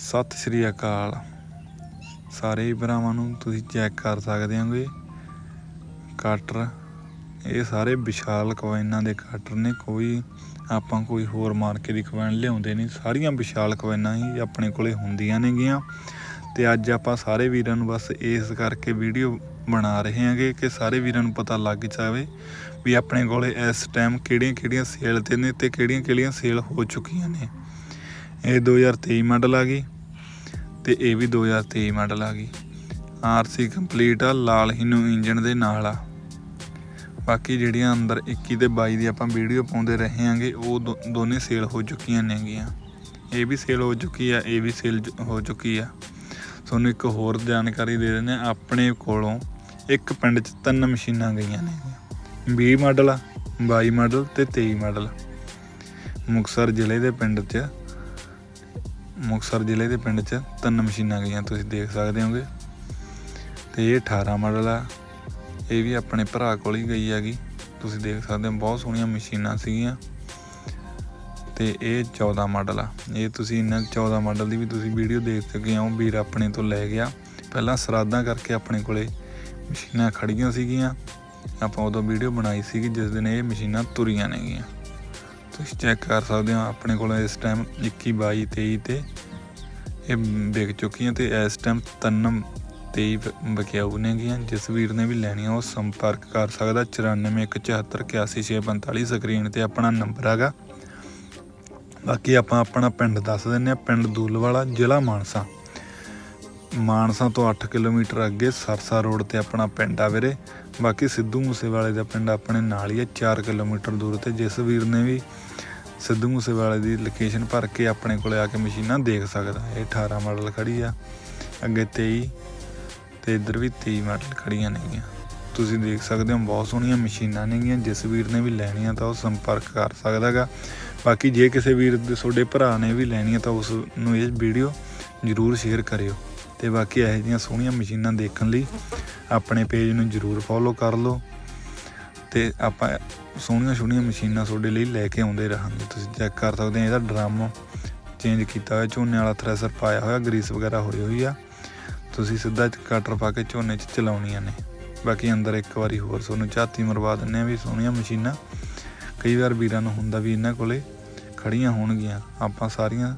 ਸਤਿ ਸ਼੍ਰੀ ਅਕਾਲ। ਸਾਰੇ ਹੀ ਭਰਾਵਾਂ ਨੂੰ ਤੁਸੀਂ ਚੈੱਕ ਕਰ ਸਕਦੇ ਹੋਗੇ ਕਾਟਰ, ਇਹ ਸਾਰੇ ਵਿਸ਼ਾਲ ਕਵਾਇਨਾਂ ਦੇ ਕਾਟਰ ਨੇ। ਕੋਈ ਆਪਾਂ ਕੋਈ ਹੋਰ ਮਾਰਕੇ ਦੀ ਕਵਾਇਨ ਲਿਆਉਂਦੇ ਨਹੀਂ। ਸਾਰੀਆਂ ਵਿਸ਼ਾਲ ਕਵਾਇਨਾਂ ਹੀ ਆਪਣੇ ਕੋਲੇ ਹੁੰਦੀਆਂ ਨੇਗੀਆਂ। ਤੇ ਅੱਜ ਆਪਾਂ ਸਾਰੇ ਵੀਰਾਂ ਨੂੰ ਬਸ ਇਸ ਕਰਕੇ ਵੀਡੀਓ ਬਣਾ ਰਹੇ ਹਾਂਗੇ ਕਿ ਸਾਰੇ ਵੀਰਾਂ ਨੂੰ ਪਤਾ ਲੱਗ ਜਾਵੇ ਵੀ ਆਪਣੇ ਕੋਲੇ ਇਸ ਟਾਈਮ ਕਿਹੜੀਆਂ ਕਿਹੜੀਆਂ ਸੇਲ ਤੇ ਨੇ ਤੇ ਕਿਹੜੀਆਂ ਕਿਹੜੀਆਂ ਸੇਲ ਹੋ ਚੁੱਕੀਆਂ ਨੇ। ਇਹ 2023 ਮਾਡਲ ਆ ਗਈ ਤੇ ਇਹ ਵੀ 2023 ਮਾਡਲ ਆ ਗਈ। ਆਰਸੀ ਕੰਪਲੀਟ ਆ, ਲਾਲ ਹੀਨੋ ਇੰਜਨ ਦੇ ਨਾਲ ਆ। ਬਾਕੀ ਜਿਹੜੀਆਂ ਅੰਦਰ 21 ਤੇ 22 ਦੀ ਆਪਾਂ ਵੀਡੀਓ ਪਾਉਂਦੇ ਰਹੇ ਹਾਂਗੇ, ਉਹ ਦੋ- ਦੋਨੇ ਸੇਲ ਹੋ ਚੁੱਕੀਆਂ ਨੇਗੀਆਂ। ਇਹ ਵੀ ਸੇਲ ਹੋ ਚੁੱਕੀ ਆ, ਇਹ ਵੀ ਸੇਲ ਹੋ ਚੁੱਕੀ ਆ। ਤੁਹਾਨੂੰ ਇੱਕ ਹੋਰ ਜਾਣਕਾਰੀ ਦੇ ਦਿੰਦੇ ਹਾਂ, ਆਪਣੇ ਕੋਲੋਂ ਇੱਕ ਪਿੰਡ 'ਚ ਤਿੰਨ ਮਸ਼ੀਨਾਂ ਗਈਆਂ ਨੇ 20 ਮਾਡਲ ਆ 22 ਮਾਡਲ ਤੇ 23 ਮਾਡਲ। ਮੁਕਸਰ ਜ਼ਿਲ੍ਹੇ ਦੇ ਪਿੰਡ 'ਚ ਮੁਕਸਰ ਜ਼ਿਲ੍ਹੇ ਦੇ ਪਿੰਡ 'ਚ ਤਿੰਨ ਮਸ਼ੀਨਾਂ ਗਈਆਂ, ਤੁਸੀਂ ਦੇਖ ਸਕਦੇ ਹੋਗੇ। ਤੇ ਇਹ 18 ਮਾਡਲ ਆ। ਇਹ ਵੀ ਆਪਣੇ ਭਰਾ ਕੋਲ ਹੀ ਗਈ ਹੈਗੀ। ਤੁਸੀਂ ਦੇਖ ਸਕਦੇ ਹੋ, ਬਹੁਤ ਸੋਹਣੀਆਂ ਮਸ਼ੀਨਾਂ ਸੀਗੀਆਂ। ਤੇ ਇਹ 14 ਮਾਡਲ ਆ। ਇਹ ਤੁਸੀਂ ਇਹਨਾਂ 14 ਮਾਡਲ ਦੀ ਵੀ ਤੁਸੀਂ ਵੀਡੀਓ ਦੇਖ ਚੁੱਕੇ ਹੋ। ਵੀਰ ਆਪਣੇ ਤੋਂ ਲੈ ਗਿਆ। ਪਹਿਲਾਂ ਸਰਾਦਾਂ ਕਰਕੇ ਆਪਣੇ ਕੋਲੇ ਮਸ਼ੀਨਾਂ ਖੜੀਆਂ ਸੀਗੀਆਂ। ਆਪਾਂ ਉਦੋਂ ਵੀਡੀਓ ਬਣਾਈ ਸੀਗੀ, ਜਿਸ ਦਿਨ ਇਹ ਮਸ਼ੀਨਾਂ ਤੁਰੀਆਂ ਨੇਗੀਆਂ। ਤੁਸੀਂ ਚੈੱਕ ਕਰ ਸਕਦੇ ਹੋ, ਆਪਣੇ ਕੋਲ ਇਸ ਟਾਈਮ 21 22 23 ਤੇ ਇਹ ਵਿਕ ਚੁੱਕੀਆਂ ਤੇ ਇਸ ਟਾਈਮ ਤਨਮ 23 ਵਿਕਿਆਊ ਨੇਗੀਆਂ, ਜਿਸ ਵੀਰ ਨੇ ਵੀ ਲੈਣੀਆਂ, ਉਹ ਸੰਪਰਕ ਕਰ ਸਕਦਾ 9417781645 ਸਕਰੀਨ ਤੇ ਆਪਣਾ ਨੰਬਰ ਹੈਗਾ। ਬਾਕੀ ਆਪਾਂ ਆਪਣਾ ਪਿੰਡ ਦੱਸ ਦਿੰਨੇ ਆ, ਪਿੰਡ ਦੂਲਵਾਲਾ, ਜ਼ਿਲ੍ਹਾ ਮਾਨਸਾ। ਮਾਨਸਾ ਤੋਂ 8 ਕਿਲੋਮੀਟਰ ਅੱਗੇ ਸਰਸਾ ਰੋਡ ਤੇ ਆਪਣਾ ਪਿੰਡ ਆ ਵੀਰੇ। ਬਾਕੀ ਸਿੱਧੂ ਮੂਸੇਵਾਲੇ ਦਾ ਪਿੰਡ ਆਪਣੇ ਨਾਲ ਹੀ ਆ 4 ਕਿਲੋਮੀਟਰ ਦੂਰ ਤੇ ਜਿਸ ਵੀਰ ਨੇ ਵੀ ਸਿੱਧੂ ਮੂਸੇਵਾਲੇ ਦੀ ਲੋਕੇਸ਼ਨ ਭਰ ਕੇ ਆਪਣੇ ਕੋਲੇ ਆ ਕੇ ਮਸ਼ੀਨਾਂ ਦੇਖ ਸਕਦਾ। ਇਹ 18 ਮਾਡਲ ਖੜੀ ਆ, ਅੱਗੇ 23 ਤੇ ਇੱਧਰ ਵੀ 23 ਮਾਡਲ ਖੜੀਆਂ ਨੇਗੀਆਂ। ਤੁਸੀਂ ਦੇਖ ਸਕਦੇ ਹੋ ਬਹੁਤ ਸੋਹਣੀਆਂ ਮਸ਼ੀਨਾਂ ਨੇਗੀਆਂ, ਜਿਸ ਵੀਰ ਨੇ ਵੀ ਲੈਣੀਆਂ ਤਾਂ ਉਹ ਸੰਪਰਕ ਕਰ ਸਕਦਾਗਾ ਬਾਕੀ ਜੇ ਕਿਸੇ ਵੀਰ ਦੇ, ਤੁਹਾਡੇ ਭਰਾ ਨੇ ਵੀ ਲੈਣੀਆਂ ਤਾਂ ਉਸ ਨੂੰ ਇਹ ਵੀਡੀਓ ਜ਼ਰੂਰ ਸ਼ੇਅਰ ਕਰਿਓ। ਤੇ ਬਾਕੀ ਇਹੋ ਜਿਹੀਆਂ ਸੋਹਣੀਆਂ ਮਸ਼ੀਨਾਂ ਦੇਖਣ ਲਈ ਆਪਣੇ ਪੇਜ ਨੂੰ ਜ਼ਰੂਰ ਫੋਲੋ ਕਰ ਲਓ ਤੇ ਆਪਾਂ ਸੋਹਣੀਆਂ ਸੋਹਣੀਆਂ ਮਸ਼ੀਨਾਂ ਤੁਹਾਡੇ ਲਈ ਲੈ ਕੇ ਆਉਂਦੇ ਰਹਾਂਗੇ। ਤੁਸੀਂ ਚੈੱਕ ਕਰ ਸਕਦੇ ਹੋ, ਇਹਦਾ ਡਰਮ ਚੇਂਜ ਕੀਤਾ ਹੋਇਆ, ਝੋਨੇ ਵਾਲਾ ਥ੍ਰੈਸ਼ਰ ਪਾਇਆ ਹੋਇਆ ਗਰੀਸ ਵਗੈਰਾ ਹੋਈ ਹੋਈ ਆ। ਤੁਸੀਂ ਸਿੱਧਾ ਕਟਰ ਪਾ ਕੇ ਝੋਨੇ 'ਚ ਚਲਾਉਣੀਆਂ ਨੇ। ਬਾਕੀ ਅੰਦਰ ਇੱਕ ਵਾਰੀ ਹੋਰ ਤੁਹਾਨੂੰ ਝਾਤੀ ਮਰਵਾ ਦਿੰਨੇ ਆ ਵੀ ਸੋਹਣੀਆਂ ਮਸ਼ੀਨਾਂ। ਕਈ ਵਾਰ ਵੀਰਾਂ ਨੂੰ ਹੁੰਦਾ ਵੀ ਇਹਨਾਂ ਕੋਲੇ ਖੜੀਆਂ ਹੋਣਗੀਆਂ। ਆਪਾਂ ਸਾਰੀਆਂ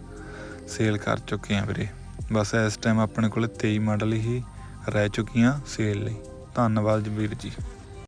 ਸੇਲ ਕਰ ਚੁੱਕੇ ਆ ਵੀਰੇ। ਬਸ ਇਸ ਟਾਈਮ ਆਪਣੇ ਕੋਲ 23 ਮਾਡਲ ਹੀ ਰਹਿ ਚੁੱਕੀਆਂ ਸੇਲ ਲਈ। ਧੰਨਵਾਦ ਵੀਰ ਜੀ।